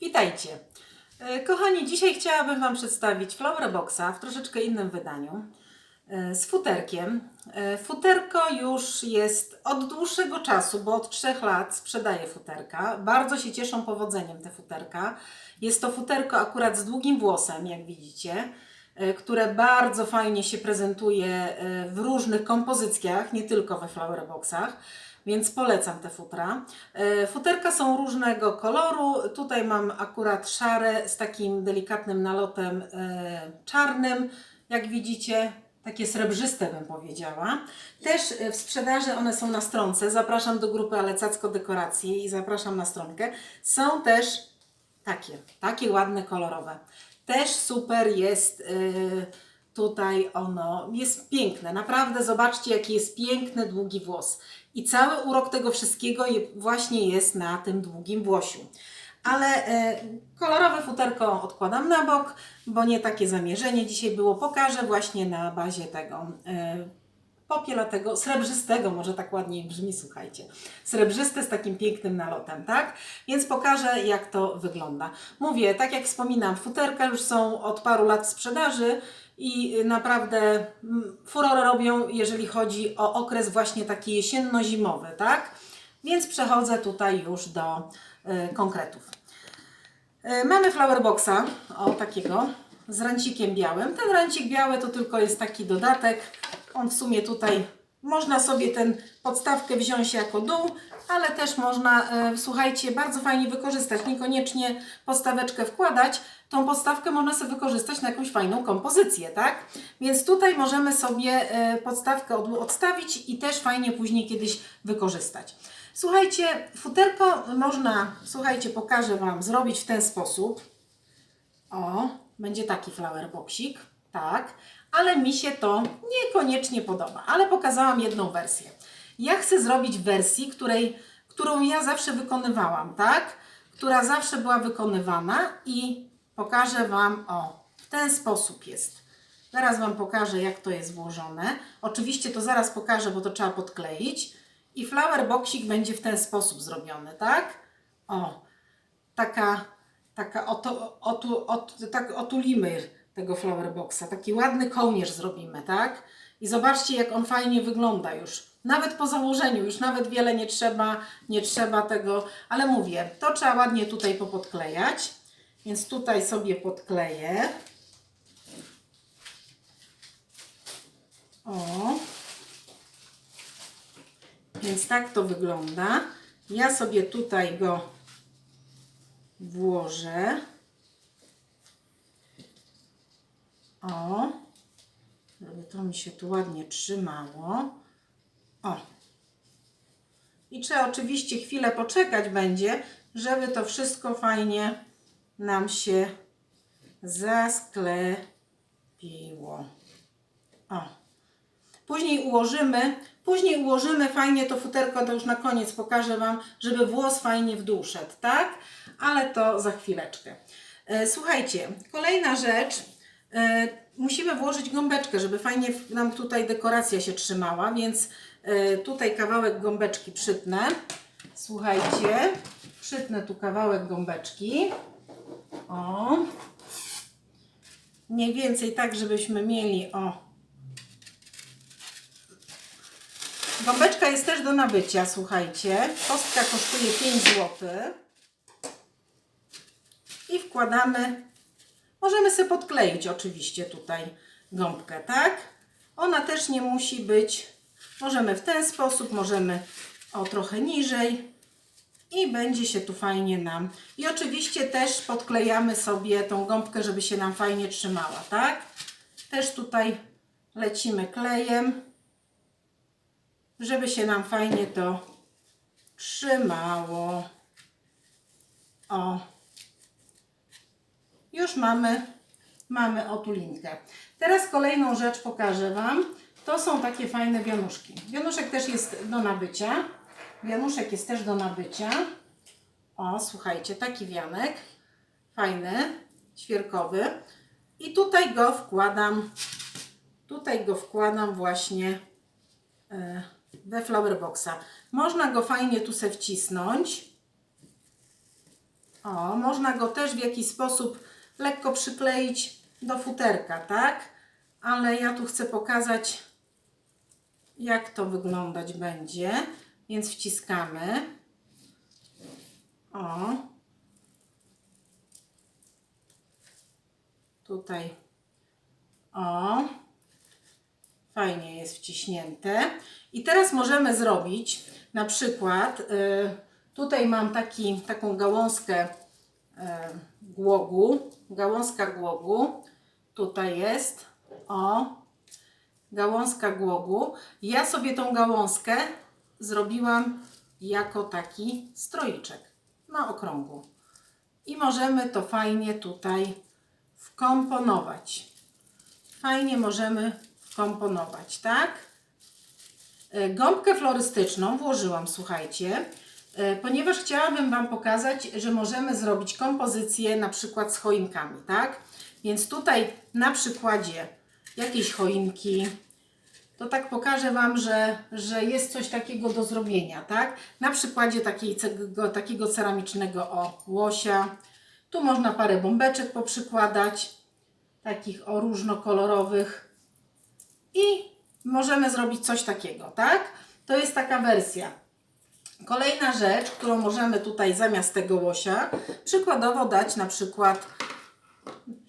Witajcie. E, Kochani, dzisiaj chciałabym Wam przedstawić Flowerboxa w troszeczkę innym wydaniu e, z futerkiem. E, Futerko już jest od dłuższego czasu, bo od 3 lat sprzedaję futerka. Bardzo się cieszą powodzeniem te futerka. Jest to futerko akurat z długim włosem, jak widzicie, które bardzo fajnie się prezentuje w różnych kompozycjach, nie tylko we Flowerboxach więc polecam te futra. E, Futerka są różnego koloru. Tutaj mam akurat szare z takim delikatnym nalotem e, czarnym, jak widzicie. Takie srebrzyste bym powiedziała. Też e, w sprzedaży one są na stronce. Zapraszam do grupy Alecacko Dekoracje i zapraszam na stronkę. Są też takie, takie ładne, kolorowe. Też super jest yy, tutaj ono, jest piękne, naprawdę zobaczcie jaki jest piękny, długi włos. I cały urok tego wszystkiego właśnie jest na tym długim włosiu. Ale e, kolorowe futerko odkładam na bok, bo nie takie zamierzenie dzisiaj było. Pokażę właśnie na bazie tego e, popielatego, srebrzystego, może tak ładniej brzmi, słuchajcie. Srebrzyste z takim pięknym nalotem, tak? Więc pokażę, jak to wygląda. Mówię, tak jak wspominam, futerka już są od paru lat w sprzedaży i naprawdę mm, furorę robią, jeżeli chodzi o okres właśnie taki jesienno-zimowy, tak? Więc przechodzę tutaj już do y, konkretów. E, Mamy flowerboxa, o takiego, z rancikiem białym. Ten rancik biały to tylko jest taki dodatek. On w sumie tutaj, można sobie ten podstawkę wziąć jako dół, ale też można, e, słuchajcie, bardzo fajnie wykorzystać. Niekoniecznie podstaweczkę wkładać. Tą podstawkę można sobie wykorzystać na jakąś fajną kompozycję, tak? Więc tutaj możemy sobie e, podstawkę od- odstawić i też fajnie później kiedyś wykorzystać. Słuchajcie, futerko można, słuchajcie, pokażę Wam, zrobić w ten sposób. O, będzie taki flower boxik, tak, ale mi się to niekoniecznie podoba, ale pokazałam jedną wersję. Ja chcę zrobić wersji, której, którą ja zawsze wykonywałam, tak, która zawsze była wykonywana i pokażę Wam, o, w ten sposób jest. Zaraz Wam pokażę, jak to jest włożone. Oczywiście to zaraz pokażę, bo to trzeba podkleić. I flower boxik będzie w ten sposób zrobiony, tak? O, taka, taka otu, ot, tak otulimy tego flower boxa. Taki ładny kołnierz zrobimy, tak? I zobaczcie, jak on fajnie wygląda już. Nawet po założeniu, już nawet wiele nie trzeba, nie trzeba tego, ale mówię, to trzeba ładnie tutaj popodklejać. Więc tutaj sobie podkleję. O. Więc tak to wygląda. Ja sobie tutaj go włożę. O, żeby to mi się tu ładnie trzymało. O. I trzeba oczywiście chwilę poczekać będzie, żeby to wszystko fajnie nam się zasklepiło. O. Później ułożymy, później ułożymy fajnie to futerko, to już na koniec pokażę Wam, żeby włos fajnie w dół szedł, tak? Ale to za chwileczkę. E, Słuchajcie, kolejna rzecz. E, musimy włożyć gąbeczkę, żeby fajnie nam tutaj dekoracja się trzymała, więc e, tutaj kawałek gąbeczki przytnę. Słuchajcie, przytnę tu kawałek gąbeczki. O. Mniej więcej tak, żebyśmy mieli o Gąbeczka jest też do nabycia, słuchajcie. Kostka kosztuje 5 zł. I wkładamy. Możemy sobie podkleić oczywiście tutaj gąbkę, tak? Ona też nie musi być. Możemy w ten sposób, możemy o trochę niżej. I będzie się tu fajnie nam. I oczywiście też podklejamy sobie tą gąbkę, żeby się nam fajnie trzymała, tak? Też tutaj lecimy klejem żeby się nam fajnie to trzymało. O. Już mamy, mamy otulinkę. Teraz kolejną rzecz pokażę Wam. To są takie fajne wianuszki. Wianuszek też jest do nabycia. Wianuszek jest też do nabycia. O, słuchajcie, taki wianek. Fajny, świerkowy. I tutaj go wkładam, tutaj go wkładam właśnie e, we flower boxa. Można go fajnie tu se wcisnąć. O, można go też w jakiś sposób lekko przykleić do futerka, tak? Ale ja tu chcę pokazać, jak to wyglądać będzie. Więc wciskamy. O. Tutaj. O. Fajnie jest wciśnięte. I teraz możemy zrobić na przykład, y, tutaj mam taki, taką gałązkę głogu, gałązka głogu, tutaj jest, o, gałązka głogu. Ja sobie tą gałązkę zrobiłam jako taki stroiczek na okrągło. I możemy to fajnie tutaj wkomponować. Fajnie możemy wkomponować, tak? E, Gąbkę florystyczną włożyłam, słuchajcie, e, ponieważ chciałabym Wam pokazać, że możemy zrobić kompozycję na przykład z choinkami, tak? Więc tutaj na przykładzie jakiejś choinki, to tak pokażę Wam, że, że jest coś takiego do zrobienia, tak? Na przykładzie takiej, cego- takiego ceramicznego o łosia. Tu można parę bombeczek poprzykładać, takich o różnokolorowych i możemy zrobić coś takiego, tak? To jest taka wersja. Kolejna rzecz, którą możemy tutaj zamiast tego łosia, przykładowo dać na przykład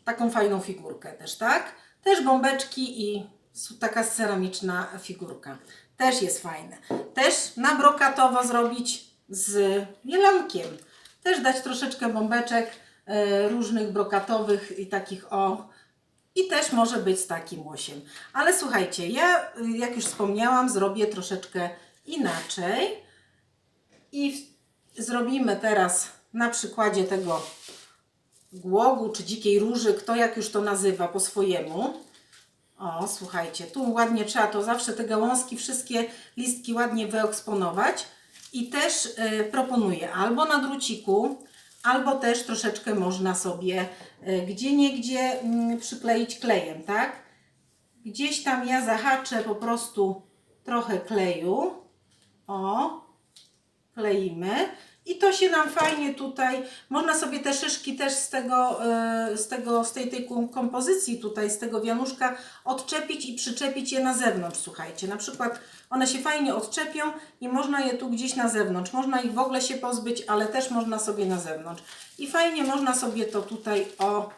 taką fajną figurkę też, tak? Też bombeczki i taka ceramiczna figurka. Też jest fajne. Też na brokatowo zrobić z jelankiem. Też dać troszeczkę bombeczek e, różnych brokatowych i takich o. I też może być z takim łosiem. Ale słuchajcie, ja, jak już wspomniałam, zrobię troszeczkę inaczej. I zrobimy teraz na przykładzie tego głogu czy dzikiej róży, kto jak już to nazywa po swojemu. O, słuchajcie, tu ładnie trzeba to zawsze te gałązki, wszystkie listki ładnie wyeksponować. I też y, proponuję albo na druciku, albo też troszeczkę można sobie y, gdzie niegdzie mm, przykleić klejem, tak? Gdzieś tam ja zahaczę po prostu trochę kleju. O, kleimy. I to się nam fajnie tutaj, można sobie te szyszki też z tego, e, z tego, z tej, tej kom- kompozycji tutaj, z tego wianuszka odczepić i przyczepić je na zewnątrz, słuchajcie. Na przykład one się fajnie odczepią i można je tu gdzieś na zewnątrz. Można ich w ogóle się pozbyć, ale też można sobie na zewnątrz. I fajnie można sobie to tutaj o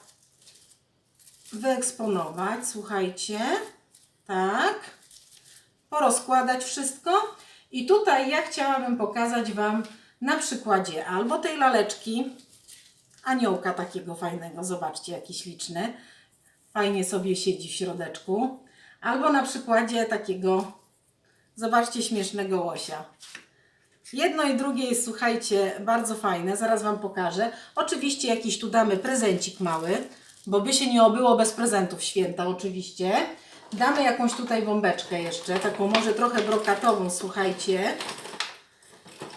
wyeksponować, słuchajcie. Tak porozkładać wszystko. I tutaj ja chciałabym pokazać Wam na przykładzie albo tej laleczki, aniołka takiego fajnego, zobaczcie jaki śliczny, fajnie sobie siedzi w środeczku, albo na przykładzie takiego, zobaczcie, śmiesznego łosia. Jedno i drugie jest, słuchajcie, bardzo fajne, zaraz Wam pokażę. Oczywiście jakiś tu damy prezencik mały, bo by się nie obyło bez prezentów święta, oczywiście. Damy jakąś tutaj bombeczkę jeszcze, taką może trochę brokatową, słuchajcie.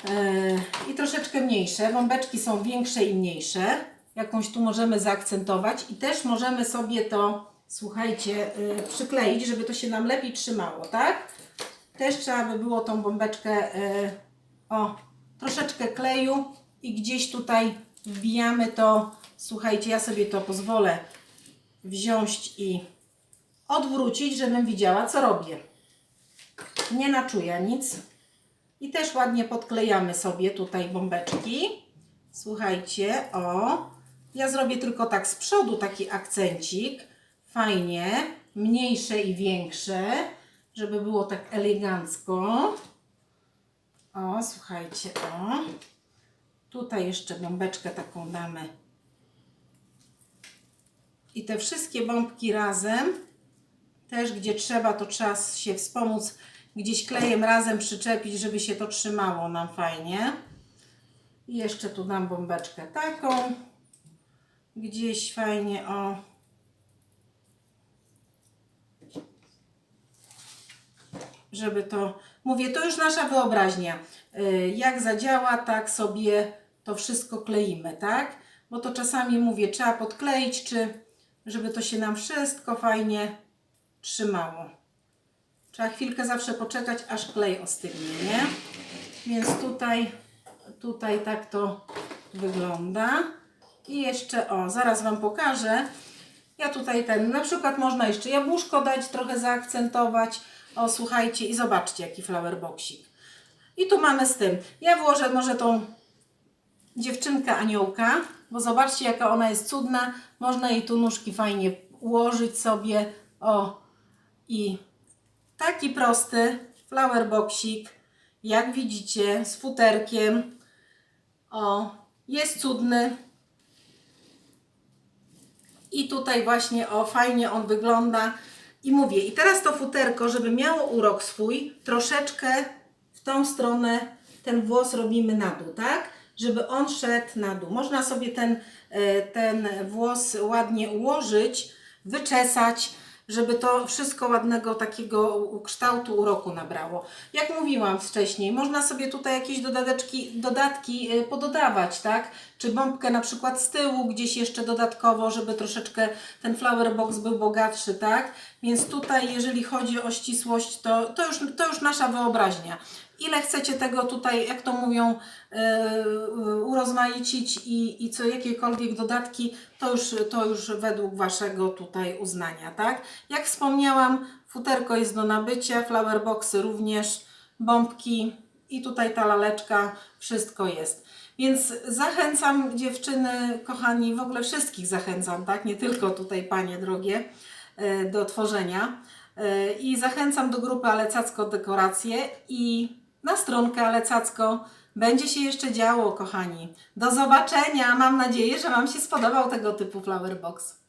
Yy, I troszeczkę mniejsze. Bombeczki są większe i mniejsze. Jakąś tu możemy zaakcentować i też możemy sobie to, słuchajcie, yy, przykleić, żeby to się nam lepiej trzymało, tak? Też trzeba by było tą bombeczkę, yy, o, troszeczkę kleju i gdzieś tutaj wbijamy to. Słuchajcie, ja sobie to pozwolę wziąć i odwrócić, żebym widziała, co robię. Nie naczuję nic. I też ładnie podklejamy sobie tutaj bombeczki. Słuchajcie, o. Ja zrobię tylko tak z przodu taki akcencik. Fajnie. Mniejsze i większe, żeby było tak elegancko. O, słuchajcie, o. Tutaj jeszcze bombeczkę taką damy. I te wszystkie bombki razem, też gdzie trzeba, to trzeba się wspomóc gdzieś klejem razem przyczepić, żeby się to trzymało nam fajnie. I jeszcze tu dam bombeczkę taką. Gdzieś fajnie, o. Żeby to, mówię, to już nasza wyobraźnia. Y, Jak zadziała, tak sobie to wszystko kleimy, tak? Bo to czasami mówię, trzeba podkleić, czy żeby to się nam wszystko fajnie trzymało. Trzeba chwilkę zawsze poczekać, aż klej ostygnie, nie? Więc tutaj, tutaj tak to wygląda. I jeszcze, o, zaraz Wam pokażę. Ja tutaj ten, na przykład można jeszcze jabłuszko dać, trochę zaakcentować. O, słuchajcie, i zobaczcie, jaki flower boxik. I tu mamy z tym. Ja włożę może tą dziewczynkę aniołka, bo zobaczcie, jaka ona jest cudna. Można jej tu nóżki fajnie ułożyć sobie. O, i taki prosty flower boxik, jak widzicie, z futerkiem. O, jest cudny. I tutaj właśnie, o, fajnie on wygląda. I mówię, i teraz to futerko, żeby miało urok swój, troszeczkę w tą stronę ten włos robimy na dół, tak? Żeby on szedł na dół. Można sobie ten, e, ten włos ładnie ułożyć, wyczesać, żeby to wszystko ładnego takiego kształtu uroku nabrało. Jak mówiłam wcześniej, można sobie tutaj jakieś dodateczki, dodatki e, pododawać, tak? Czy bombkę na przykład z tyłu gdzieś jeszcze dodatkowo, żeby troszeczkę ten flower box był bogatszy, tak? Więc tutaj, jeżeli chodzi o ścisłość, to, to, już, to już nasza wyobraźnia. Ile chcecie tego tutaj, jak to mówią, yy, urozmaicić i, i co jakiekolwiek dodatki, to już, to już według Waszego tutaj uznania, tak? Jak wspomniałam, futerko jest do nabycia, flower boxy również, bombki i tutaj ta laleczka, wszystko jest. Więc zachęcam dziewczyny, kochani, w ogóle wszystkich zachęcam, tak? Nie tylko tutaj panie drogie, e, do tworzenia. E, I zachęcam do grupy Alecacko Dekoracje i na stronkę Alecacko. Będzie się jeszcze działo, kochani. Do zobaczenia. Mam nadzieję, że Wam się spodobał tego typu flower box.